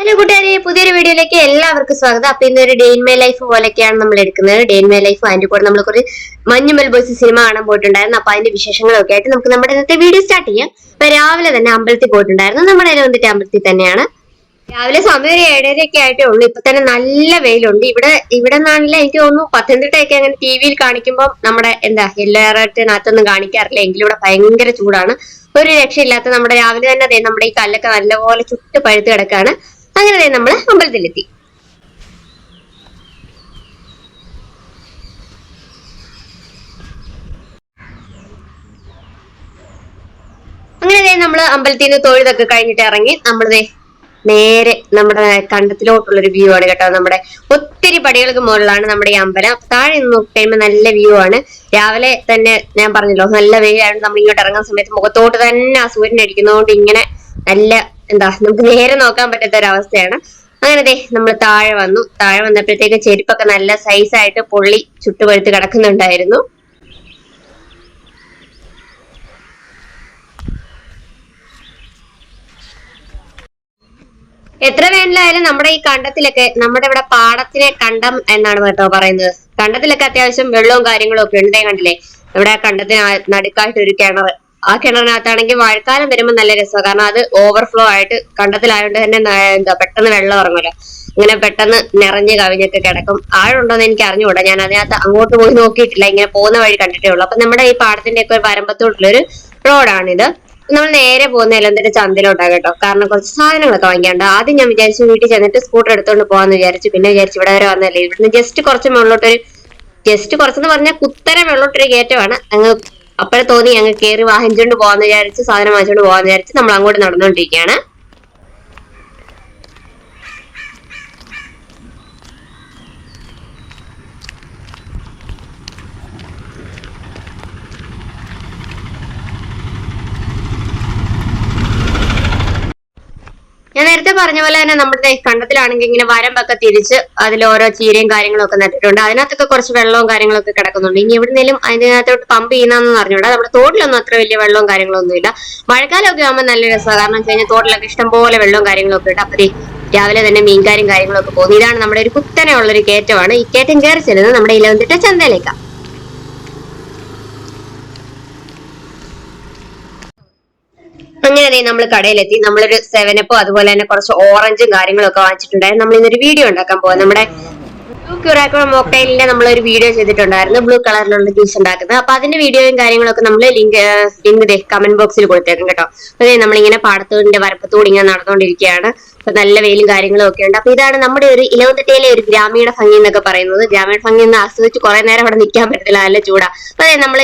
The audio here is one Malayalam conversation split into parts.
ഹലോ കൂട്ടുകാരെ പുതിയൊരു വീഡിയോയിലേക്ക് എല്ലാവർക്കും സ്വാഗതം. അപ്പൊ ഇന്നൊരു ഡേ ഇൻ മൈ ലൈഫ് പോലെയൊക്കെയാണ് നമ്മൾ എടുക്കുന്നത്. ഡേ ഇൻ മൈ ലൈഫ് അതിന്റെ കൂടെ നമ്മൾ കുറച്ച് മഞ്ഞു ബോയ്സ് സിനിമ കാണാൻ പോയിട്ടുണ്ടായിരുന്നു. അപ്പൊ അതിന്റെ വിശേഷങ്ങളൊക്കെ ആയിട്ട് നമുക്ക് നമ്മുടെ ഇന്നത്തെ വീഡിയോ സ്റ്റാർട്ട് ചെയ്യാം. അപ്പൊ രാവിലെ തന്നെ അമ്പലത്തിൽ പോയിട്ടുണ്ടായിരുന്നു. നമ്മുടെ വന്നിട്ട് അമ്പലത്തിൽ തന്നെയാണ്. രാവിലെ സമയം ഒരു ഏഴരയൊക്കെ ആയിട്ടേ ഉള്ളൂ. ഇപ്പൊ തന്നെ നല്ല വെയിലുണ്ട്. ഇവിടെ ഇവിടെ നിന്നാണെങ്കിൽ എനിക്ക് തോന്നുന്നു പത്തനംതിട്ടയൊക്കെ അങ്ങനെ ടി വിയിൽ കാണിക്കുമ്പോൾ നമ്മുടെ എന്താ അലർട്ടിനകത്തൊന്നും കാണിക്കാറില്ല. എങ്കിലും ഇവിടെ ഭയങ്കര ചൂടാണ്. ഒരു രക്ഷയില്ലാത്ത നമ്മുടെ രാവിലെ തന്നെ ദേ നമ്മുടെ ഈ കല്ലൊക്കെ നല്ലപോലെ ചുട്ട് പഴുത്ത് കിടക്കാണ്. അങ്ങനെ നമ്മൾ അമ്പലത്തിലെത്തി. അങ്ങനെ നമ്മൾ അമ്പലത്തിൽ നിന്ന് തൊഴുതൊക്കെ കഴിഞ്ഞിട്ട് ഇറങ്ങി നമ്മൾ ദേ നേരെ നമ്മുടെ കണ്ടത്തിലോട്ടുള്ള ഒരു വ്യൂ ആണ് കേട്ടോ. നമ്മുടെ ഒത്തിരി പടികൾക്ക് മുകളിലാണ് നമ്മുടെ ഈ അമ്പലം. താഴെ നിന്ന് നോക്കി കഴിയുമ്പോൾ നല്ല വ്യൂ ആണ്. രാവിലെ തന്നെ ഞാൻ പറഞ്ഞല്ലോ നല്ല വെയിലായിരുന്നു നമ്മൾ ഇങ്ങോട്ട് ഇറങ്ങുന്ന സമയത്ത് മുഖത്തോട്ട് തന്നെ ആ സൂര്യൻ അടിക്കുന്നതുകൊണ്ട് ഇങ്ങനെ നല്ല എന്താ നമുക്ക് നേരെ നോക്കാൻ പറ്റാത്ത ഒരു അവസ്ഥയാണ് അങ്ങനെ ദേ നമ്മൾ താഴെ വന്നു. താഴെ വന്നപ്പോഴത്തേക്ക് ചെരുപ്പൊക്കെ നല്ല സൈസ് ആയിട്ട് പൊള്ളി ചുട്ടുപഴുത്ത് കിടക്കുന്നുണ്ടായിരുന്നു. എത്ര വേനലായാലും നമ്മുടെ ഈ കണ്ടത്തിലൊക്കെ നമ്മുടെ ഇവിടെ പാടത്തിനെ കണ്ടം എന്നാണ് കേട്ടോ പറയുന്നത്. കണ്ടത്തിലൊക്കെ അത്യാവശ്യം വെള്ളവും കാര്യങ്ങളും ഒക്കെ ഉണ്ട് കണ്ടില്ലേ? ഇവിടെ കണ്ടത്തിന് നടുക്കായിട്ട് ഒരു കിണർ ആ കിണറിനകത്താണെങ്കിൽ മഴക്കാലം വരുമ്പോൾ നല്ല രസമാണ് കാരണം അത് ഓവർഫ്ലോ ആയിട്ട് കണ്ടത്തിലായതുകൊണ്ട് തന്നെ എന്താ പെട്ടെന്ന് വെള്ളം ഇറങ്ങുമല്ലോ ഇങ്ങനെ പെട്ടെന്ന് നിറഞ്ഞ് കവിഞ്ഞൊക്കെ കിടക്കും. ആഴുണ്ടോന്ന് എനിക്ക് അറിഞ്ഞുകൂടാ. ഞാൻ അതിനകത്ത് അങ്ങോട്ട് പോയി നോക്കിയിട്ടില്ല. ഇങ്ങനെ പോകുന്ന വഴി കണ്ടിട്ടേ ഉള്ളൂ. അപ്പൊ നമ്മുടെ ഈ പാടത്തിന്റെ ഒക്കെ ഒരു വരമ്പത്തോട്ടുള്ളൊരു റോഡാണിത്. നമ്മൾ നേരെ പോകുന്ന എലന്തിന്റെ ചന്തയിലോട്ടാണ് കേട്ടോ. കാരണം കുറച്ച് സാധനങ്ങളൊക്കെ വാങ്ങിക്കാണ്ട് ആദ്യം ഞാൻ വിചാരിച്ചു വീട്ടിൽ ചെന്നിട്ട് സ്കൂട്ടർ എടുത്തോണ്ട് പോകാന്ന് വിചാരിച്ചു. പിന്നെ വിചാരിച്ചു ഇവിടെ വരെ വന്നല്ലേ. ഇവിടുന്ന് ജസ്റ്റ് കുറച്ച് മുകളിലോട്ടൊരു ജസ്റ്റ് കുറച്ചെന്ന് പറഞ്ഞാൽ കുത്തര വെള്ളോട്ടൊരു കയറ്റമാണ് അങ്ങ് അപ്പോഴെ തോന്നി അങ്ങ് കയറി വാഹനിച്ചുകൊണ്ട് പോകാന്ന് വിചാരിച്ച് സാധനം വാങ്ങിച്ചുകൊണ്ട് പോകാന്ന് വിചാരിച്ച് നമ്മൾ അങ്ങോട്ട് നടന്നുകൊണ്ടിരിക്കുകയാണ് ഞാൻ നേരത്തെ പറഞ്ഞ പോലെ തന്നെ നമ്മുടെ കണ്ടത്തിലാണെങ്കിൽ ഇങ്ങനെ വരമ്പൊക്കെ തിരിച്ച് അതിൽ ഓരോ ചീരയും കാര്യങ്ങളും ഒക്കെ നട്ടിട്ടുണ്ട്. അതിനകത്തൊക്കെ കുറച്ച് വെള്ളവും കാര്യങ്ങളൊക്കെ കിടക്കുന്നുണ്ട്. ഇനി എവിടുന്നേലും അതിനകത്തോട്ട് പമ്പ് ചെയ്യുന്നതെന്ന് അറിഞ്ഞൂടാ നമ്മുടെ തോട്ടിലൊന്നും അത്ര വലിയ വെള്ളവും കാര്യങ്ങളൊന്നും ഇല്ല മഴക്കാലമൊക്കെ ആകുമ്പോൾ നല്ല രസമാണ്. കാരണം വെച്ച് കഴിഞ്ഞാൽ തോട്ടിലൊക്കെ ഇഷ്ടംപോലെ വെള്ളവും കാര്യങ്ങളൊക്കെ ഉണ്ട്. അപ്പൊ രാവിലെ തന്നെ മീൻകാരും കാര്യങ്ങളൊക്കെ പോകുന്നു. ഇതാണ് നമ്മുടെ ഒരു കുത്തനെ ഉള്ള ഒരു കയറ്റമാണ്. ഈ കയറ്റം കയറി ചെല്ലുന്നത് നമ്മുടെ ഇലവന്തിട്ട ചന്തയിലേക്കാണ്. അങ്ങനെ നമ്മൾ കടയിലെത്തി. നമ്മളൊരു സെവനപ്പോ അതുപോലെ തന്നെ കുറച്ച് ഓറഞ്ചും കാര്യങ്ങളൊക്കെ വാങ്ങിച്ചിട്ടുണ്ടായിരുന്നു. നമ്മൾ ഇന്നൊരു വീഡിയോ ഉണ്ടാക്കാൻ പോകാം നമ്മുടെ ബ്ലൂ ക്യൂറാക്കോ മോക്ടൈലിന്റെ നമ്മൾ ഒരു വീഡിയോ ചെയ്തിട്ടുണ്ടായിരുന്നു. ബ്ലൂ കളറിലുള്ള ജ്യൂസ് ഉണ്ടാക്കുന്നത്. അപ്പൊ അതിന്റെ വീഡിയോയും കാര്യങ്ങളൊക്കെ നമ്മൾ ലിങ്ക് ലിങ്ക് കമന്റ് ബോക്സിൽ കൊടുത്തേക്കും കേട്ടോ. അതെ നമ്മളിങ്ങനെ പാടത്തോടിന്റെ വരപ്പത്തോട് ഇങ്ങനെ നടന്നുകൊണ്ടിരിക്കുകയാണ് അപ്പൊ നല്ല വെയിലും കാര്യങ്ങളും ഒക്കെ ഉണ്ട്. അപ്പൊ ഇതാണ് നമ്മുടെ ഒരു ഇലവന്തട്ടയിലെ ഒരു ഗ്രാമീണ ഭംഗി എന്നൊക്കെ പറയുന്നത്. ഗ്രാമീണ ഭംഗി എന്ന് ആസ്വദിച്ച് കുറെ നേരം അവിടെ നിൽക്കാൻ പറ്റത്തില്ല നല്ല ചൂടാ. അപ്പൊ അതെ നമ്മൾ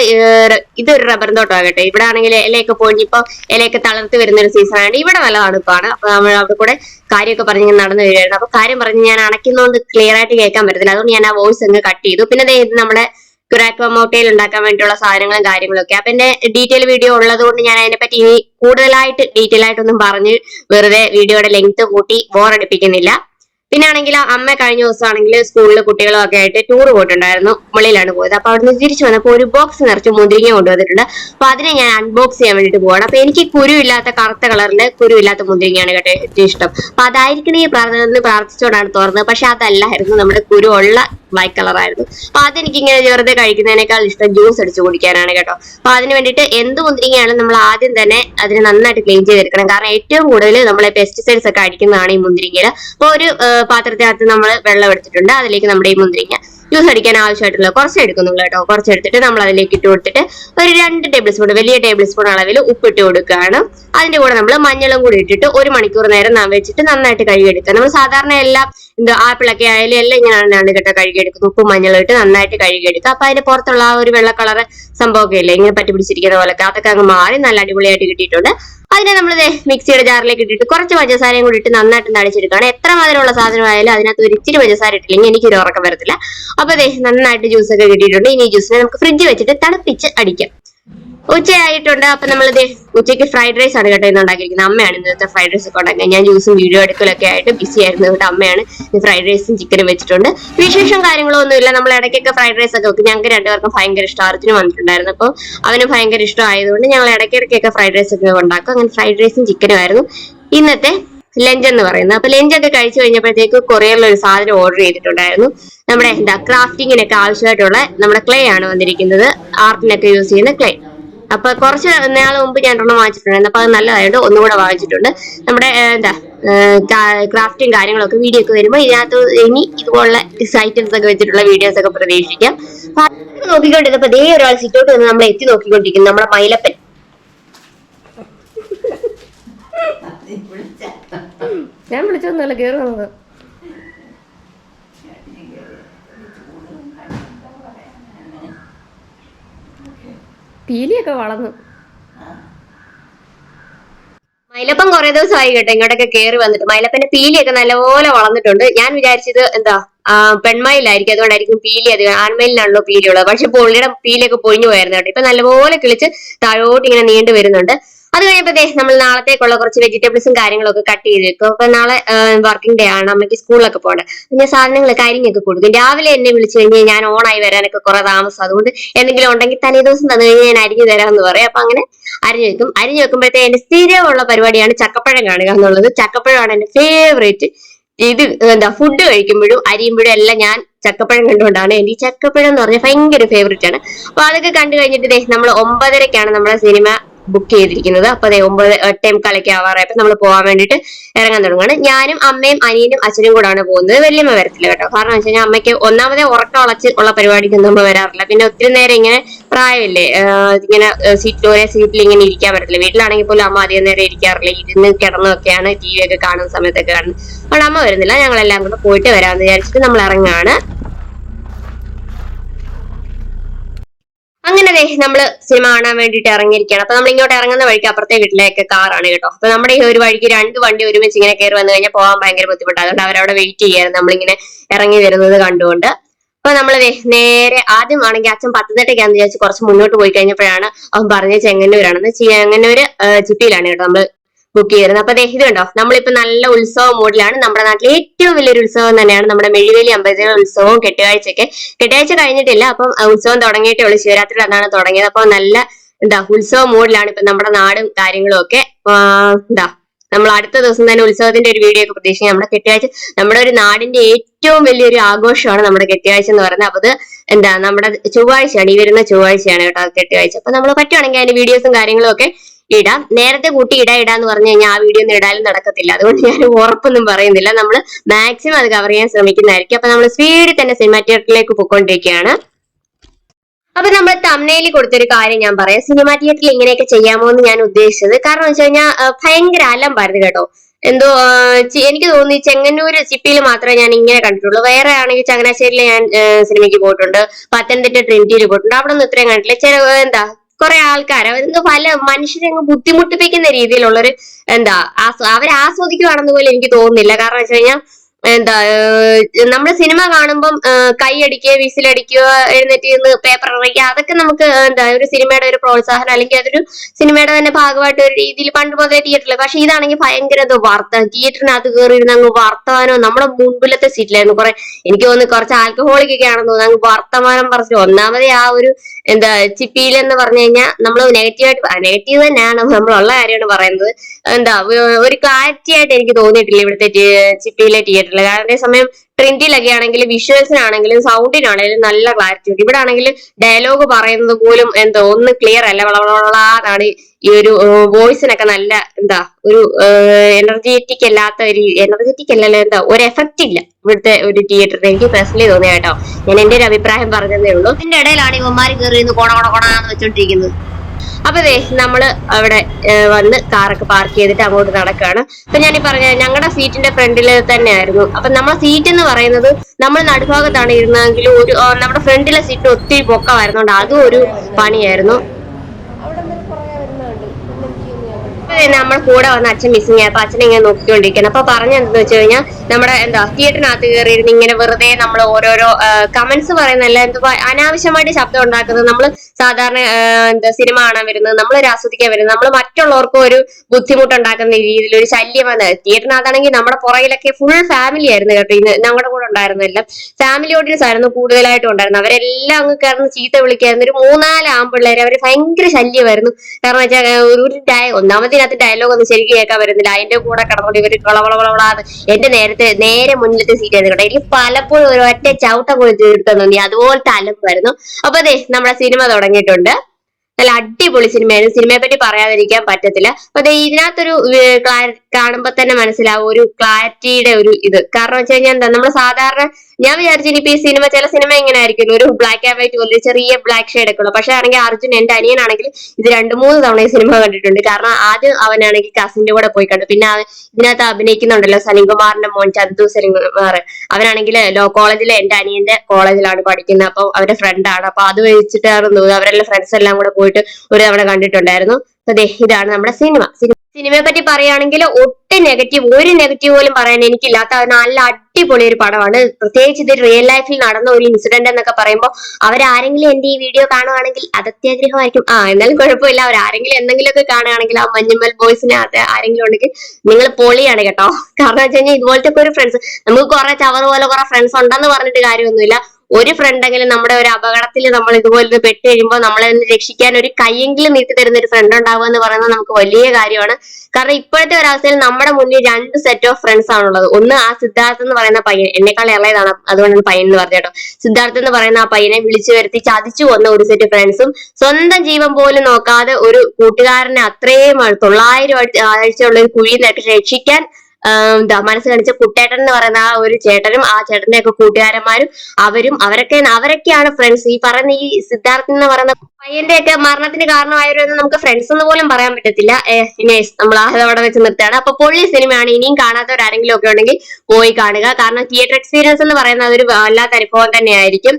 ഇതൊരു റബ്ബർ തോട്ടമാകട്ടെ ഇവിടെ ആണെങ്കിൽ ഇലയൊക്കെ പൊഴിഞ്ഞിപ്പോ ഇലയൊക്കെ തളർത്ത് വരുന്ന ഒരു സീസൺ ആണ്. ഇവിടെ നല്ല തണുപ്പാണ് അപ്പൊ നമ്മൾ അവിടെ കൂടെ കാര്യമൊക്കെ പറഞ്ഞ് നടന്നു വരികയായിരുന്നു. അപ്പൊ കാര്യം പറഞ്ഞ് ഞാൻ അണയ്ക്കുന്നതുകൊണ്ട് ക്ലിയർ ആയിട്ട് കേൾക്കാൻ പറ്റത്തില്ല. അതുകൊണ്ട് ഞാൻ ആ വോയിസ് അങ്ങ് കട്ട് ചെയ്തു. പിന്നെ ഇത് നമ്മുടെ കുറാക്കോ മോട്ടയിൽ ഉണ്ടാക്കാൻ വേണ്ടിയിട്ടുള്ള സാധനങ്ങളും കാര്യങ്ങളും ഒക്കെ അപ്പൊ എന്റെ ഡീറ്റെയിൽ വീഡിയോ ഉള്ളത് കൊണ്ട് ഞാൻ അതിനെപ്പറ്റി ഇനി കൂടുതലായിട്ട് ഡീറ്റെയിൽ ആയിട്ടൊന്നും പറഞ്ഞ് വെറുതെ വീഡിയോയുടെ ലെങ്ത് കൂട്ടി ബോറടിപ്പിക്കുന്നില്ല പിന്നെ ആണെങ്കിൽ അമ്മ കഴിഞ്ഞ ദിവസം ആണെങ്കിൽ സ്കൂളിൽ കുട്ടികളും ഒക്കെ ആയിട്ട് ടൂർ പോയിട്ടുണ്ടായിരുന്നു. മുള്ളിലാണ് പോയത്. അപ്പൊ അവിടുന്ന് തിരിച്ചു വന്നപ്പോൾ ഒരു ബോക്സ് നിറച്ച് മുന്തിരിങ്ങ കൊണ്ടുവന്നിട്ടുണ്ട്. അപ്പൊ അതിനെ ഞാൻ അൺബോക്സ് ചെയ്യാൻ വേണ്ടിട്ട് പോവാണ്. അപ്പൊ എനിക്ക് കുരു ഇല്ലാത്ത കറുത്ത കളറിലെ കുരു ഇല്ലാത്ത മുന്തിരിങ്ങയാണ് കേട്ടോ ഏറ്റവും ഇഷ്ടം. അപ്പൊ അതായിരിക്കണം ഈ പ്രാർത്ഥന പ്രാർത്ഥിച്ചുകൊണ്ടാണ് തുറന്നത്. പക്ഷെ അതല്ലായിരുന്നു. നമ്മുടെ കുരു ഉള്ള വൈറ്റ് കളറായിരുന്നു അപ്പൊ അതെനിക്ക് ഇങ്ങനെ വെറുതെ കഴിക്കുന്നതിനേക്കാൾ ഇഷ്ടം ജ്യൂസ് അടിച്ചു കുടിക്കാനാണ് കേട്ടോ. അപ്പൊ അതിന് വേണ്ടിയിട്ട് എന്ത് മുന്തിരിങ്ങയാണ് നമ്മൾ ആദ്യം തന്നെ അതിനെ നന്നായിട്ട് ക്ലീൻ ചെയ്തെടുക്കണം. കാരണം ഏറ്റവും കൂടുതൽ നമ്മളെ പെസ്റ്റിസൈഡ്സ് ഒക്കെ അടിക്കുന്നതാണ് ഈ മുന്തിരിങ്ങയിൽ അപ്പൊ ഒരു പാത്രത്തിനകത്ത് നമ്മൾ വെള്ളം എടുത്തിട്ടുണ്ട്. അതിലേക്ക് നമ്മുടെ ഈ മുന്തിരിങ്ങ ജ്യൂസ് അടിക്കാൻ ആവശ്യമായിട്ടുള്ള കുറച്ച് എടുക്കുന്നുള്ളൂ കേട്ടോ. കുറച്ച് എടുത്തിട്ട് നമ്മൾ അതിലേക്ക് ഇട്ട് കൊടുത്തിട്ട് ഒരു രണ്ട് ടേബിൾ സ്പൂൺ വലിയ ടേബിൾ സ്പൂൺ അളവിൽ ഉപ്പിട്ട് കൊടുക്കുകയാണ്. അതിന്റെ കൂടെ നമ്മൾ മഞ്ഞളും കൂടി ഇട്ടിട്ട് ഒരു മണിക്കൂർ നേരം നാം വെച്ചിട്ട് നന്നായിട്ട് കഴുകിയെടുക്കുക. നമ്മൾ സാധാരണ എല്ലാം എന്താ ആപ്പിളൊക്കെ ആയാലും എല്ലാം ഇങ്ങനെയാണ് കേട്ടോ കഴുകിയെടുക്കുന്നത്. ഉപ്പും മഞ്ഞളും ഇട്ട് നന്നായിട്ട് കഴുകിയെടുക്കുക. അപ്പൊ അതിന്റെ പുറത്തുള്ള ആ ഒരു വെള്ള കളർ സംഭവമൊക്കെ ഇല്ലേ? ഇങ്ങനെ പറ്റി പിടിച്ചിരിക്കുന്ന പോലൊക്കെ അതൊക്കെ അങ്ങ് മാറി നല്ല അടിപൊളിയായിട്ട് കിട്ടിയിട്ടുണ്ട്. അതിനെ നമ്മൾ മിക്സിയുടെ ജാറിലേക്ക് ഇട്ടിട്ട് കുറച്ച് പഞ്ചസാരയും കൂടി ഇട്ട് നന്നായിട്ട് നടിച്ചെടുക്കുകയാണ് എത്ര മധുരമുള്ള സാധനമായാലും അതിനകത്ത് ഒരു ഇച്ചിരി പഞ്ചസാര ഇട്ടില്ലെങ്കിൽ എനിക്കൊരു ഉറക്കം വരത്തില്ല. അപ്പൊ അതെ നന്നായിട്ട് ജ്യൂസ് ഒക്കെ കിട്ടിയിട്ടുണ്ട്. ഇനി ജ്യൂസിനെ നമുക്ക് ഫ്രിഡ്ജ് വെച്ചിട്ട് തണുപ്പിച്ച് അടിക്കാം. ഉച്ചയായിട്ടുണ്ട്. അപ്പൊ നമ്മൾ ഉച്ചയ്ക്ക് ഫ്രൈഡ് റൈസ് ആണ് കേട്ടോ ഇന്ന് ഉണ്ടാക്കിയിരിക്കുന്നത്. അമ്മയാണ് ഇന്നത്തെ ഫ്രൈഡ് റൈസ് ഒക്കെ ഉണ്ടാക്കിയത്. ഞാൻ ജ്യൂസും വീഡിയോ എടുക്കലൊക്കെ ആയിട്ട് ബിസി ആയിരുന്നു. കേട്ടോ അമ്മയാണ് ഫ്രൈഡ് റൈസും ചിക്കനും വെച്ചിട്ടുണ്ട്. വിശേഷം കാര്യങ്ങളോ ഒന്നുമില്ല. നമ്മൾ ഇടയ്ക്കൊക്കെ ഫ്രൈഡ് റൈസ് ഒക്കെ വെക്കും. ഞങ്ങൾക്ക് രണ്ടുപേർക്കും ഭയങ്കര ഇഷ്ടം. അർജുന് വന്നിട്ടുണ്ടായിരുന്നു. അപ്പോൾ അവന് ഭയങ്കര ഇഷ്ടമായതുകൊണ്ട് ഞങ്ങൾ ഇടയ്ക്കിടയ്ക്കൊക്കെ ഫ്രൈഡ് റൈസ് ഒക്കെ ഉണ്ടാക്കും. അങ്ങനെ ഫ്രൈഡ് റൈസും ചിക്കനും ആയിരുന്നു. ഇന്നത്തെ ലഞ്ച് എന്ന് പറയുന്നത്. അപ്പൊ ലഞ്ച് ഒക്കെ കഴിച്ചു കഴിഞ്ഞപ്പോഴത്തേക്ക് കൊറിയറിൽ ഒരു സാധനം ഓർഡർ ചെയ്തിട്ടുണ്ടായിരുന്നു. നമ്മുടെ എന്താ ക്രാഫ്റ്റിങ്ങിനൊക്കെ ആവശ്യമായിട്ടുള്ള നമ്മുടെ ക്ലേ ആണ് വന്നിരിക്കുന്നത്. ആർട്ടിനൊക്കെ യൂസ് ചെയ്യുന്ന ക്ലേ അപ്പൊ കുറച്ച് നാൾ മുമ്പ് ഞാൻ ഒരെണ്ണം വാങ്ങിച്ചിട്ടുണ്ടായിരുന്നു അപ്പൊ അത് ഒന്നും ഒന്നുകൂടെ വാങ്ങിച്ചിട്ടുണ്ട്. നമ്മുടെ എന്താ ക്രാഫ്റ്റും കാര്യങ്ങളൊക്കെ വീഡിയോ ഒക്കെ വരുമ്പോൾ ഇതിനകത്ത് ഇനി ഇതുപോലുള്ള ഐറ്റംസ് ഒക്കെ വെച്ചിട്ടുള്ള വീഡിയോസ് ഒക്കെ പ്രതീക്ഷിക്കാം. നോക്കിക്കൊണ്ടിരുന്നപ്പോ ദേ ഒരാൾ സിറ്റോട്ട് വന്ന് നമ്മൾ എത്തി നോക്കിക്കൊണ്ടിരിക്കുന്നു നമ്മുടെ മൈലപ്പൻ. ഞാൻ വിളിച്ചൊന്നുമല്ല കയറി പീലിയൊക്കെ വളർന്നു. മൈലപ്പൻ കുറെ ദിവസമായി കേട്ടോ ഇങ്ങോട്ടൊക്കെ കയറി വന്നിട്ട്. മൈലപ്പന്റെ പീലിയൊക്കെ നല്ലപോലെ വളർന്നിട്ടുണ്ട്. ഞാൻ വിചാരിച്ചത് എന്താ പെൺമയിലായിരിക്കും. അതുകൊണ്ടായിരിക്കും പീലി അത് ആൺമയിലിനാണല്ലോ പീലിയുള്ളത്. പക്ഷെ പുള്ളിയുടെ പീലിയൊക്കെ പൊഴിഞ്ഞു പോയായിരുന്നു കേട്ടോ. ഇപ്പൊ നല്ലപോലെ കിളിച്ച് താഴോട്ട് ഇങ്ങനെ നീണ്ടു വരുന്നുണ്ട് അത് കഴിഞ്ഞപ്പോ ദേ നമ്മൾ നാളത്തേക്കുള്ള കുറച്ച് വെജിറ്റബിൾസും കാര്യങ്ങളൊക്കെ കട്ട് ചെയ്ത് വെക്കും. അപ്പൊ നാളെ വർക്കിംഗ് ഡേ ആണ്. അമ്മയ്ക്ക് സ്കൂളിലൊക്കെ അപ്പൊ ഞാൻ സാധനങ്ങളൊക്കെ അരിഞ്ഞൊക്കെ കൊടുക്കും. രാവിലെ എന്നെ വിളിച്ചു കഴിഞ്ഞാൽ ഞാൻ ഓണായി വരാനൊക്കെ കുറെ താമസം. അതുകൊണ്ട് എന്തെങ്കിലും ഉണ്ടെങ്കിൽ തലേ ദിവസം തന്നു കഴിഞ്ഞാൽ ഞാൻ അരിഞ്ഞു തരാമെന്ന് പറയും. അപ്പൊ അങ്ങനെ അരിഞ്ഞു വെക്കും. അരിഞ്ഞു വെക്കുമ്പോഴത്തേ എന്റെ സ്ഥിരമുള്ള പരിപാടിയാണ് ചക്കപ്പഴം കാണുക എന്നുള്ളത്. ചക്കപ്പഴമാണ് എന്റെ ഫേവറേറ്റ് ഇത് എന്താ ഫുഡ് കഴിക്കുമ്പോഴും അരിയുമ്പോഴും എല്ലാം ഞാൻ ചക്കപ്പഴം കണ്ടുകൊണ്ടാണ്. എനിക്ക് ഈ ചക്കപ്പഴം എന്ന് പറഞ്ഞാൽ ഭയങ്കര ഫേവറേറ്റ് ആണ്. അപ്പൊ അതൊക്കെ കണ്ടു കഴിഞ്ഞിട്ട് നമ്മൾ ഒമ്പതരക്കാണ് നമ്മുടെ സിനിമ ബുക്ക് ചെയ്തിരിക്കുന്നത്. അപ്പൊ അതെ ഒമ്പത് എട്ടേം കളിക്ക് ആവാറായപ്പോ നമ്മൾ പോകാൻ വേണ്ടിട്ട് ഇറങ്ങാൻ തുടങ്ങുകയാണ് ഞാനും അമ്മയും അനിയനും അച്ഛനും കൂടാണ് പോകുന്നത്. വലിയമ്മ വരത്തില്ല കേട്ടോ. കാരണം വെച്ച് കഴിഞ്ഞാൽ അമ്മയ്ക്ക് ഒന്നാമതേ ഉറക്കം ഉളച്ച് ഉള്ള പരിപാടിക്കൊന്നും അമ്മ വരാറില്ല. പിന്നെ ഒത്തിരി നേരം ഇങ്ങനെ പ്രായമില്ലേ? ഇങ്ങനെ സീറ്റിൽ ഒരേ സീറ്റിൽ ഇങ്ങനെ ഇരിക്കാൻ പറ്റത്തില്ല. വീട്ടിലാണെങ്കിൽ പോലും അമ്മ അധികം നേരം ഇരിക്കാറില്ല. ഇരുന്ന് കിടന്നൊക്കെയാണ് ടി വി ഒക്കെ കാണുന്ന സമയത്തൊക്കെ കാണുന്നത്. അതുകൊണ്ട് അമ്മ വരുന്നില്ല. ഞങ്ങളെല്ലാം കൂടെ പോയിട്ട് വരാമെന്ന് വിചാരിച്ചിട്ട് നമ്മൾ ഇറങ്ങുകയാണ് അങ്ങനെ ദേ നമ്മൾ സിനിമ കാണാൻ വേണ്ടിയിട്ട് ഇറങ്ങിയിരിക്കുകയാണ്. അപ്പൊ നമ്മൾ ഇങ്ങോട്ട് ഇറങ്ങുന്ന വഴിക്ക് അപ്പുറത്തെ വീട്ടിലേക്ക് കാറാണ് കേട്ടോ. അപ്പൊ നമ്മുടെ ഈ ഒരു വഴിക്ക് രണ്ട് വണ്ടി ഒരുമിച്ച് ഇങ്ങനെ കയറി വന്നു കഴിഞ്ഞാൽ പോകാൻ ഭയങ്കര ബുദ്ധിമുട്ടാണ്. അതുകൊണ്ട് അവരവിടെ വെയിറ്റ് ചെയ്യായിരുന്നു നമ്മളിങ്ങനെ ഇറങ്ങി വരുന്നത് കണ്ടുകൊണ്ട്. അപ്പൊ നമ്മൾ നേരെ ആദ്യം ആണെങ്കിൽ അച്ഛൻ പത്തനംതിട്ടയ്ക്കാന്ന് വിചാരിച്ച് കുറച്ച് മുന്നോട്ട് പോയി കഴിഞ്ഞപ്പോഴാണ് അവൻ പറഞ്ഞ ചെങ്ങന്നൂരാണെന്ന് ചെങ്ങന്നൂര് ചുറ്റിയിലാണ് കേട്ടോ നമ്മൾ ബുക്ക് ചെയ്തിരുന്നത്. അപ്പൊ ദേ ഉണ്ടോ നമ്മളിപ്പോ നല്ല ഉത്സവ മൂഡിലാണ് നമ്മുടെ നാട്ടിലെ ഏറ്റവും വലിയൊരു ഉത്സവം തന്നെയാണ് നമ്മുടെ മെഴുവേലി അമ്പലത്തിലെ ഉത്സവവും കെട്ടുകാഴ്ചയൊക്കെ. കെട്ടുകാഴ്ച കഴിഞ്ഞിട്ടില്ല. അപ്പം ഉത്സവം തുടങ്ങിയിട്ടേ ഉള്ളൂ. ശിവരാത്രി അതാണ് തുടങ്ങിയത്. അപ്പൊ നല്ല എന്താ ഉത്സവ മൂഡിലാണ് ഇപ്പൊ നമ്മുടെ നാടും കാര്യങ്ങളും ഒക്കെ. എന്താ നമ്മൾ അടുത്ത ദിവസം തന്നെ ഉത്സവത്തിന്റെ ഒരു വീഡിയോ ഒക്കെ പ്രതീക്ഷിക്കാം. നമ്മുടെ കെട്ടുകാഴ്ച നമ്മുടെ ഒരു നാടിന്റെ ഏറ്റവും വലിയൊരു ആഘോഷമാണ് നമ്മുടെ കെട്ടുകാഴ്ച എന്ന് പറയുന്നത്. അപ്പൊ അത് എന്താ നമ്മുടെ ചൊവ്വാഴ്ചയാണ്. ഈ വരുന്ന ചൊവ്വാഴ്ചയാണ് കേട്ടോ കെട്ടിയാഴ്ച അപ്പൊ നമ്മൾ പറ്റുവാണെങ്കിൽ അതിന്റെ വീഡിയോസും കാര്യങ്ങളും ഒക്കെ ഇടാം. നേരത്തെ കൂട്ടി ഇടാ ഇടാന്ന് പറഞ്ഞു കഴിഞ്ഞാൽ ആ വീഡിയോ ഒന്നും ഇടാനും നടക്കത്തില്ല. അതുകൊണ്ട് ഞാൻ ഉറപ്പൊന്നും പറയുന്നില്ല. നമ്മൾ മാക്സിമം അത് കവർ ചെയ്യാൻ ശ്രമിക്കുന്നതായിരിക്കും. അപ്പൊ നമ്മൾ സ്പീഡിൽ തന്നെ സിനിമാറ്റിയേറ്ററിലേക്ക് പൊയ്ക്കൊണ്ടിരിക്കുകയാണ്. അപ്പൊ നമ്മൾ തമ്മനയിൽ കൊടുത്തൊരു കാര്യം ഞാൻ പറയാം. സിനിമ തിയേറ്ററിൽ ഇങ്ങനെയൊക്കെ ചെയ്യാമോ എന്ന് ഞാൻ ഉദ്ദേശിച്ചത്. കാരണം വെച്ച് കഴിഞ്ഞാൽ ഭയങ്കര അലമ്പായിരുന്നു കേട്ടോ. എന്തോ എനിക്ക് തോന്നി ചെങ്ങന്നൂര് ചിപ്പിയിൽ മാത്രമേ ഞാൻ ഇങ്ങനെ കണ്ടിട്ടുള്ളൂ. വേറെ ആണെങ്കിൽ ചങ്ങനാശ്ശേരിയിൽ ഞാൻ സിനിമയ്ക്ക് പോയിട്ടുണ്ട്. പത്തനംതിട്ട ട്രിനിറ്റിയിൽ പോയിട്ടുണ്ട്. അവിടെ ഒന്നും ഇത്രയും കണ്ടിട്ടില്ല. ചില എന്താ കുറെ ആൾക്കാർ അവരെന്തോ പല മനുഷ്യരെ അങ്ങ് ബുദ്ധിമുട്ടിപ്പിക്കുന്ന രീതിയിലുള്ളൊരു എന്താ ആസ്വ- അവർ ആസ്വദിക്കുവാണെന്ന് പോലും എനിക്ക് തോന്നുന്നില്ല. കാരണം വെച്ച് കഴിഞ്ഞാൽ എന്താ നമ്മൾ സിനിമ കാണുമ്പം കൈയടിക്കുക വിസിലടിക്കുക എഴുന്നേറ്റ് നിന്ന് പേപ്പർ ഇറക്കുക അതൊക്കെ നമുക്ക് എന്താ ഒരു സിനിമയുടെ ഒരു പ്രോത്സാഹനം അല്ലെങ്കിൽ അതൊരു സിനിമയുടെ തന്നെ ഭാഗമായിട്ട് ഒരു രീതിയിൽ പണ്ട് മുതലേ തിയേറ്ററിൽ പക്ഷെ ഇതാണെങ്കിൽ ഭയങ്കര എന്തോ വാർത്ത തിയേറ്ററിനകത്ത് കയറിയിരുന്ന അങ്ങ് വർത്തമാനോ നമ്മുടെ മുമ്പിലത്തെ സീറ്റിലായിരുന്നു കുറെ. എനിക്ക് തോന്നുന്നു കുറച്ച് ആൽക്കഹോളിക് ഒക്കെ ആണെന്ന് തോന്നുന്നു. അങ്ങ് വർത്തമാനം പറഞ്ഞു ഒന്നാമതേ ആ ഒരു എന്താ ചിപ്പിയിൽ എന്ന് പറഞ്ഞു കഴിഞ്ഞാൽ നമ്മൾ നെഗറ്റീവായിട്ട് നെഗറ്റീവ് തന്നെയാണ് നമ്മളുള്ള കാര്യമാണ് പറയുന്നത്. എന്താ ഒരു ക്ലാരിറ്റി ആയിട്ട് എനിക്ക് തോന്നിയിട്ടില്ല ഇവിടുത്തെ ചിപ്പിയിലെ ചിപ്പിയിലെ തിയേറ്ററിൽ കാരണം അതേസമയം പ്രിന്റിലൊക്കെ ആണെങ്കിലും വിഷ്വൽസിനാണെങ്കിലും സൗണ്ടിനാണെങ്കിലും നല്ല ക്ലാരിറ്റി ഉണ്ട്. ഇവിടെ ആണെങ്കിൽ ഡയലോഗ് പറയുന്നത് പോലും എന്തോ ഒന്ന് ക്ലിയർ അല്ല. വളവളാന്നാണ് ഈ ഒരു വോയിസിനൊക്കെ നല്ല എന്താ ഒരു എനർജറ്റിക് അല്ലാത്ത ഒരു എനർജറ്റിക് അല്ലല്ലോ എന്താ ഒരു എഫക്റ്റ് ഇല്ല ഇവിടുത്തെ ഒരു തിയേറ്ററിൽ എനിക്ക് പേഴ്സണലി തോന്നിയ കേട്ടോ. ഞാൻ എന്റെ ഒരു അഭിപ്രായം പറഞ്ഞതേ ഉള്ളൂ. ഇതിന്റെ ഇടയിലാണ് ഇവന്മാർ കയറി കോണ കൊണ കൊണ എന്ന് വെച്ചോണ്ടിരിക്കുന്നത്. അപ്പൊ ദേ നമ്മൾ അവിടെ വന്ന് കാറൊക്കെ പാർക്ക് ചെയ്തിട്ട് അങ്ങോട്ട് നടക്കുകയാണ് അപ്പൊ ഞാൻ ഈ പറഞ്ഞ ഞങ്ങളുടെ സീറ്റിന്റെ ഫ്രണ്ടിൽ തന്നെയായിരുന്നു. അപ്പൊ നമ്മൾ സീറ്റ് എന്ന് പറയുന്നത് നമ്മൾ നടുഭാഗത്താണ് ഇരുന്നതെങ്കിലും ഒരു നമ്മുടെ ഫ്രണ്ടിലെ സീറ്റ് ഒത്തിരി പൊക്കമായിരുന്നോണ്ട് അതും ഒരു പണിയായിരുന്നു അവിടെ നിന്ന് കുറേ വരുന്നുണ്ട് അപ്പൊ തന്നെ നമ്മൾ കൂടെ വന്ന അച്ഛൻ മിസ്സിങ് ആയപ്പോ അച്ഛനെ ഇങ്ങനെ നോക്കിക്കൊണ്ടിരിക്കണം അപ്പൊ പറഞ്ഞെന്താന്ന് വെച്ച് കഴിഞ്ഞാൽ നമ്മുടെ എന്താ തിയേറ്ററിനകത്ത് കയറിയിരുന്ന് ഇങ്ങനെ വെറുതെ നമ്മൾ ഓരോരോ കമന്റ്സ് പറയുന്നല്ല എന്താ അനാവശ്യമായിട്ട് ശബ്ദം ഉണ്ടാക്കുന്നത്. നമ്മൾ സാധാരണ എന്താ സിനിമ കാണാൻ വരുന്നത് നമ്മൾ ഒരു ആസ്വദിക്കാൻ വരുന്നത്. നമ്മൾ മറ്റുള്ളവർക്കും ഒരു ബുദ്ധിമുട്ടുണ്ടാക്കുന്ന രീതിയിൽ ഒരു ശല്യം വന്നത് തിയേറ്ററിനകത്താണെങ്കിൽ നമ്മുടെ പുറകിലൊക്കെ ഫുൾ ഫാമിലി ആയിരുന്നു കേട്ടോ. ഇന്ന് ഞങ്ങളുടെ കൂടെ ഉണ്ടായിരുന്നെല്ലാം ഫാമിലി ഓഡിയൻസ് ആയിരുന്നു കൂടുതലായിട്ടും ഉണ്ടായിരുന്നത്. അവരെല്ലാം അങ്ങ് കയറുന്ന ചീത്ത വിളിക്കായിരുന്നു. ഒരു മൂന്നാൽ ആമ്പിള്ളേര് അവർ ഭയങ്കര ശല്യമായിരുന്നു. കാരണം വെച്ചാൽ ഒരു ഡയ ഇതിനകത്ത് ഡയലോഗ് ഒന്നും ശരിക്കും കേൾക്കാൻ വരുന്നില്ല അതിന്റെ കൂടെ കിടന്നുകൊണ്ട് ഇവർ കളവളവളാന്ന് എന്റെ നേരത്തെ നേരെ മുന്നിലത്തെ സീറ്റ് ആയിരുന്നു എനിക്ക് പലപ്പോഴും ഒരു ഒറ്റ ചവിട്ടം കൊടുത്ത് തീർക്കാൻ തോന്നി. അതുപോലത്തെ അലമ്പായിരുന്നു. അപ്പൊ അതെ നമ്മുടെ സിനിമ തുടങ്ങിയിട്ടുണ്ട്. നല്ല അടിപൊളി സിനിമയായിരുന്നു. സിനിമയെ പറ്റി പറയാതിരിക്കാൻ പറ്റത്തില്ല. അപ്പൊ ഇതിനകത്തൊരു കാണുമ്പോൾ കാണുമ്പോ തന്നെ മനസ്സിലാവും. ഒരു ക്ലാരിറ്റിയുടെ ഒരു ഇത്. കാരണം വെച്ച് കഴിഞ്ഞാൽ എന്താ നമ്മൾ സാധാരണ ഞാൻ വിചാരിച്ചു ഇനിയിപ്പോ ഈ സിനിമ ചില സിനിമ ഇങ്ങനെ ആയിരിക്കും ഒരു ബ്ലാക്ക് ആൻഡ് വൈറ്റ് പോലെ ചെറിയ ബ്ലാക്ക് ഷെയ്ഡ് ഒക്കെ ഉള്ളു. പക്ഷെ ആണെങ്കിൽ അർജുൻ എന്റെ അനിയനാണെങ്കിൽ ഇത് രണ്ടു മൂന്ന് തവണ ഈ സിനിമ കണ്ടിട്ടുണ്ട്. കാരണം ആദ്യം അവനാണെങ്കിൽ കസിന്റെ കൂടെ പോയി കണ്ടു. പിന്നെ ഇതിനകത്ത് അഭിനയിക്കുന്നുണ്ടല്ലോ സലിംകുമാറിന്റെ മോൻ ചന്തു സലിംകുമാർ. അവനാണെങ്കിൽ ലോ കോളേജിലെ എന്റെ അനിയന്റെ കോളേജിലാണ് പഠിക്കുന്നത്. അപ്പൊ അവരുടെ ഫ്രണ്ടാണ് അപ്പൊ അത് വെച്ചിട്ടാണ് തോന്നുന്നത് അവരെല്ലാം ഫ്രണ്ട്സ് എല്ലാം കൂടെ പോയിട്ട് ഒരു തവണ കണ്ടിട്ടുണ്ടായിരുന്നു. അപ്പൊ ഇതാണ് നമ്മുടെ സിനിമ സിനിമയെ പറ്റി പറയുകയാണെങ്കിൽ ഒട്ടും നെഗറ്റീവ് ഒരു നെഗറ്റീവ് പോലും പറയാൻ എനിക്കില്ലാത്ത നല്ല അടിപൊളി ഒരു പടമാണ്. പ്രത്യേകിച്ച് ഇത് റിയൽ ലൈഫിൽ നടന്ന ഒരു ഇൻസിഡന്റ് എന്നൊക്കെ പറയുമ്പോൾ അവരാരെങ്കിലും എന്റെ ഈ വീഡിയോ കാണുവാണെങ്കിൽ അത് അത്യാഗ്രഹമായിരിക്കും. ആ എന്നാലും കുഴപ്പമില്ല. അവരാരെങ്കിലും എന്തെങ്കിലുമൊക്കെ കാണുകയാണെങ്കിൽ ആ മഞ്ഞുമ്മൽ അത് ആരെങ്കിലും ഉണ്ടെങ്കിൽ നിങ്ങൾ പൊളിയാണ് കേട്ടോ. കാരണം വെച്ച് കഴിഞ്ഞാൽ ഇതുപോലത്തെ ഒക്കെ ഒരു ഫ്രണ്ട്സ് നമുക്ക് കുറെ ചവർ പോലെ കുറെ ഫ്രണ്ട്സ് ഉണ്ടെന്ന് പറഞ്ഞിട്ട് കാര്യമൊന്നുമില്ല. ഒരു ഫ്രണ്ടെങ്കിലും നമ്മുടെ ഒരു അപകടത്തിൽ നമ്മൾ ഇതുപോലെ പെട്ട് കഴിയുമ്പോൾ നമ്മളെ രക്ഷിക്കാൻ ഒരു കൈയെങ്കിലും നീട്ടി തരുന്ന ഒരു ഫ്രണ്ട് ഉണ്ടാവുക എന്ന് പറയുന്നത് നമുക്ക് വലിയ കാര്യമാണ്. കാരണം ഇപ്പോഴത്തെ ഒരു അവസ്ഥയിൽ നമ്മുടെ മുന്നിൽ രണ്ട് സെറ്റ് ഓഫ് ഫ്രണ്ട്സ് ആണുള്ളത് ഒന്ന് ആ സിദ്ധാർത്ഥ എന്ന് പറയുന്ന പയ്യൻ എന്നെക്കാൾ ഇളയതാണ്. അതുകൊണ്ടാണ് പയ്യൻ എന്ന് പറഞ്ഞു കേട്ടോ സിദ്ധാർത്ഥ് എന്ന് പറയുന്ന ആ പയ്യനെ വിളിച്ചു വരുത്തി ചതിച്ചു വന്ന ഒരു സെറ്റ് ഫ്രണ്ട്സും സ്വന്തം ജീവൻ പോലും നോക്കാതെ ഒരു കൂട്ടുകാരനെ അത്രയും തൊള്ളായിരം ഉള്ള ഒരു കുഴിയിൽ രക്ഷിക്കാൻ എന്താ മനസ്സ് കാണിച്ച കുട്ടേട്ടൻ എന്ന് പറയുന്ന ആ ഒരു ചേട്ടനും ആ ചേട്ടന്റെ ഒക്കെ കൂട്ടുകാരന്മാരും അവരും അവരൊക്കെ അവരൊക്കെയാണ് ഫ്രണ്ട്സ് ഈ പറയുന്ന ഈ സിദ്ധാർത്ഥൻ എന്ന് പറയുന്ന പയ്യന്റെ ഒക്കെ മരണത്തിന് കാരണമായവരൊന്നും നമുക്ക് ഫ്രണ്ട്സ് എന്ന് പോലും പറയാൻ പറ്റത്തില്ല. നൈസ് നമ്മൾ അതവിടെ വെച്ച് നിർത്തുകയാണ്. അപ്പൊ പൊള്ളി സിനിമയാണ്. ഇനിയും കാണാത്തവരാരെങ്കിലും ഒക്കെ ഉണ്ടെങ്കിൽ പോയി കാണുക. കാരണം തിയേറ്റർ എക്സ്പീരിയൻസ് എന്ന് പറയുന്ന അതൊരു വല്ലാത്ത അനുഭവം തന്നെയായിരിക്കും.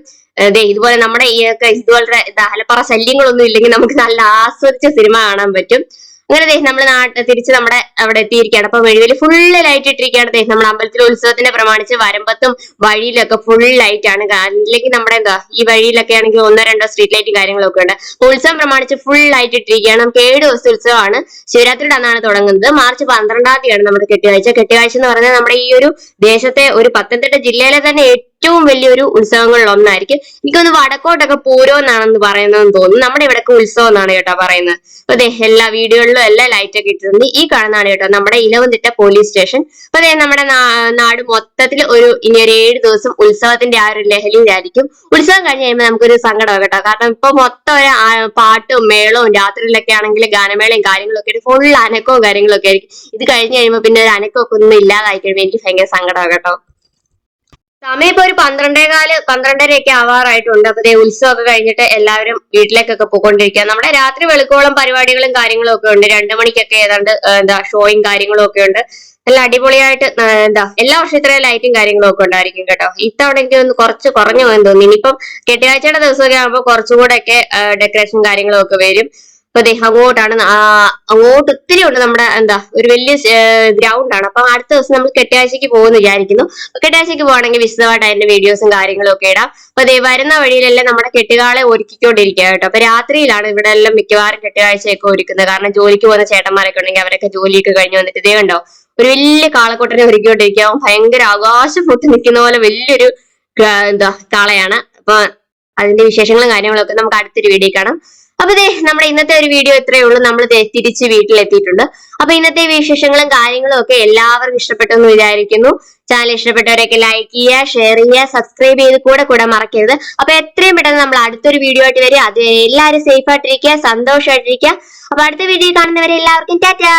ഇതുപോലെ നമ്മുടെ ഈ ഇതുപോലത്തെ ദാഹലപ്പറ ശല്യങ്ങളൊന്നും ഇല്ലെങ്കിൽ നമുക്ക് നല്ല ആസ്വദിച്ച സിനിമ കാണാൻ പറ്റും. അങ്ങനെ നമ്മൾ നാട്ടിൽ തിരിച്ച് നമ്മുടെ അവിടെ എത്തിയിരിക്കുകയാണ്. അപ്പൊ വെളിവിൽ ഫുള്ള് ലൈറ്റ് ഇട്ടിരിക്കുകയാണ്. ദേ നമ്മുടെ അമ്പലത്തിലെ ഉത്സവത്തിന്റെ പ്രമാണിച്ച് വരമ്പത്തും വഴിയിലൊക്കെ ഫുൾ ലൈറ്റ് ആണ്. അല്ലെങ്കിൽ നമ്മുടെ എന്താ ഈ വഴിയിലൊക്കെ ആണെങ്കിൽ ഒന്നോ രണ്ടോ സ്ട്രീറ്റ് ലൈറ്റും കാര്യങ്ങളൊക്കെ ഉണ്ട്. ഉത്സവം പ്രമാണിച്ച് ഫുൾ ലൈറ്റ് ഇട്ടിരിക്കുകയാണ്. നമുക്ക് ഏഴ് ദിവസത്തെ ഉത്സവമാണ്. ശിവരാത്രിയുടെ അന്നാണ് തുടങ്ങുന്നത്. മാർച്ച് പന്ത്രണ്ടാം തീയതിയാണ് നമ്മുടെ കെട്ടിയാഴ്ച കെട്ടിയാഴ്ച എന്ന് പറഞ്ഞാൽ നമ്മുടെ ഈ ഒരു ദേശത്തെ ഒരു പത്തനംതിട്ട ജില്ലയിലെ തന്നെ ഏറ്റവും വലിയൊരു ഉത്സവങ്ങളിൽ ഒന്നായിരിക്കും എനിക്കൊന്ന് വടക്കോട്ടൊക്കെ പൂരോന്നാണെന്ന് പറയുന്നതെന്ന് തോന്നുന്നു. നമ്മുടെ ഇവിടൊക്കെ ഉത്സവം എന്നാണ് കേട്ടോ പറയുന്നത്. അപ്പൊ അതെ എല്ലാ വീടുകളിലും എല്ലാ ലൈറ്റ് ഒക്കെ ഇട്ടിട്ടുണ്ട്. ഈ കാണുന്നതാണ് കേട്ടോ നമ്മുടെ ഇലവന്തിട്ട പോലീസ് സ്റ്റേഷൻ. അപ്പൊ അതെ നമ്മുടെ നാട് മൊത്തത്തിൽ ഒരു ഇനി ഒരു ഏഴ് ദിവസം ഉത്സവത്തിന്റെ ആ ഒരു ലഹരിയിലായിരിക്കും. ഉത്സവം കഴിഞ്ഞ് കഴിയുമ്പോൾ നമുക്കൊരു സങ്കടം കേട്ടോ. കാരണം ഇപ്പൊ മൊത്തം ഒരു പാട്ടും മേളവും രാത്രിയിലൊക്കെ ആണെങ്കിൽ ഗാനമേളയും കാര്യങ്ങളൊക്കെ ആയിട്ട് ഫുൾ അനക്കവും കാര്യങ്ങളൊക്കെ ആയിരിക്കും. ഇത് കഴിഞ്ഞ് കഴിയുമ്പോൾ പിന്നെ ഒരു അനക്കമൊക്കെ ഒന്നും ഇല്ലാതായി കഴിയുമ്പോൾ എനിക്ക് ഭയങ്കര സങ്കടമാണ് കേട്ടോ. സമയം ഇപ്പൊ ഒരു പന്ത്രണ്ടേകാൽ പന്ത്രണ്ടരയൊക്കെ ആവാറായിട്ടുണ്ട്. അപ്പൊ ഉത്സവമൊക്കെ കഴിഞ്ഞിട്ട് എല്ലാവരും വീട്ടിലേക്കൊക്കെ പോയിക്കൊണ്ടിരിക്കുക. നമ്മുടെ രാത്രി വെളുക്കോളം പരിപാടികളും കാര്യങ്ങളും ഒക്കെ ഉണ്ട്. രണ്ടു മണിക്കൊക്കെ ഏതാണ്ട് എന്താ ഷോയും കാര്യങ്ങളും ഒക്കെ ഉണ്ട്. നല്ല അടിപൊളിയായിട്ട് എന്താ എല്ലാ വർഷവും ഇത്രയും ലൈറ്റും കാര്യങ്ങളും ഒക്കെ ഉണ്ടായിരിക്കും കേട്ടോ. ഇത്തവണ എനിക്ക് ഒന്ന് കുറച്ച് കുറഞ്ഞു പോയെന്ന് തോന്നി ഇനിയിപ്പം കെട്ടിയാഴ്ചയുടെ ദിവസമൊക്കെ ആകുമ്പോൾ കുറച്ചുകൂടെ ഒക്കെ ഡെക്കറേഷൻ കാര്യങ്ങളും ഒക്കെ വരും. അപ്പൊ ദേ അങ്ങോട്ടാണ് അങ്ങോട്ട് ഒത്തിരി ഉണ്ട് നമ്മുടെ എന്താ ഒരു വലിയ ഗ്രൗണ്ട് ആണ്. അപ്പൊ അടുത്ത ദിവസം നമ്മൾ കെട്ടിയാഴ്ചക്ക് പോകുമെന്ന് വിചാരിക്കുന്നു. കെട്ടിയാഴ്ചക്ക് പോകണമെങ്കിൽ വിശദമായിട്ട് അതിന്റെ വീഡിയോസും കാര്യങ്ങളും ഒക്കെ ഇടാം. അപ്പൊ ദേ വരുന്ന വഴിയിലെല്ലാം നമ്മുടെ കെട്ടുകാളെ ഒരുക്കിക്കൊണ്ടിരിക്കുക കേട്ടോ. അപ്പൊ രാത്രിയിലാണ് ഇവിടെ എല്ലാം മിക്കവാറും കെട്ടുകാഴ്ചയൊക്കെ ഒരുക്കുന്നത്. കാരണം ജോലിക്ക് പോകുന്ന ചേട്ടന്മാരൊക്കെ ഉണ്ടെങ്കിൽ അവരൊക്കെ ജോലിയൊക്കെ കഴിഞ്ഞ് വന്നിട്ട് ഇതേ ഉണ്ടോ ഒരു വലിയ കാളക്കൊട്ടനെ ഒരുക്കിക്കൊണ്ടിരിക്കുക. ഭയങ്കര ആകാശം പൊട്ടി നിൽക്കുന്ന പോലെ വലിയൊരു എന്താ കാളയാണ് അപ്പൊ അതിന്റെ വിശേഷങ്ങളും കാര്യങ്ങളും ഒക്കെ നമുക്ക് അടുത്തൊരു വീഡിയോ കാണാം. അപ്പൊ ദേ നമ്മുടെ ഇന്നത്തെ ഒരു വീഡിയോ ഇത്രയേ ഉള്ളൂ. നമ്മൾ തിരിച്ച് വീട്ടിലെത്തിയിട്ടുണ്ട്. അപ്പൊ ഇന്നത്തെ വിശേഷങ്ങളും കാര്യങ്ങളും ഒക്കെ എല്ലാവർക്കും ഇഷ്ടപ്പെട്ടു എന്ന് വിചാരിക്കുന്നു. ചാനൽ ഇഷ്ടപ്പെട്ടവരൊക്കെ ലൈക്ക് ചെയ്യുക ഷെയർ ചെയ്യുക സബ്സ്ക്രൈബ് ചെയ്ത് കൂടെ കൂടെ മറക്കരുത്. അപ്പൊ എത്രയും പെട്ടെന്ന് നമ്മൾ അടുത്തൊരു വീഡിയോ ആയിട്ട് വരിക. അത് എല്ലാവരും സേഫ് ആയിട്ടിരിക്കുക സന്തോഷമായിട്ടിരിക്കുക അപ്പൊ അടുത്ത വീഡിയോ കാണുന്നവരെ എല്ലാവർക്കും ടാറ്റാ!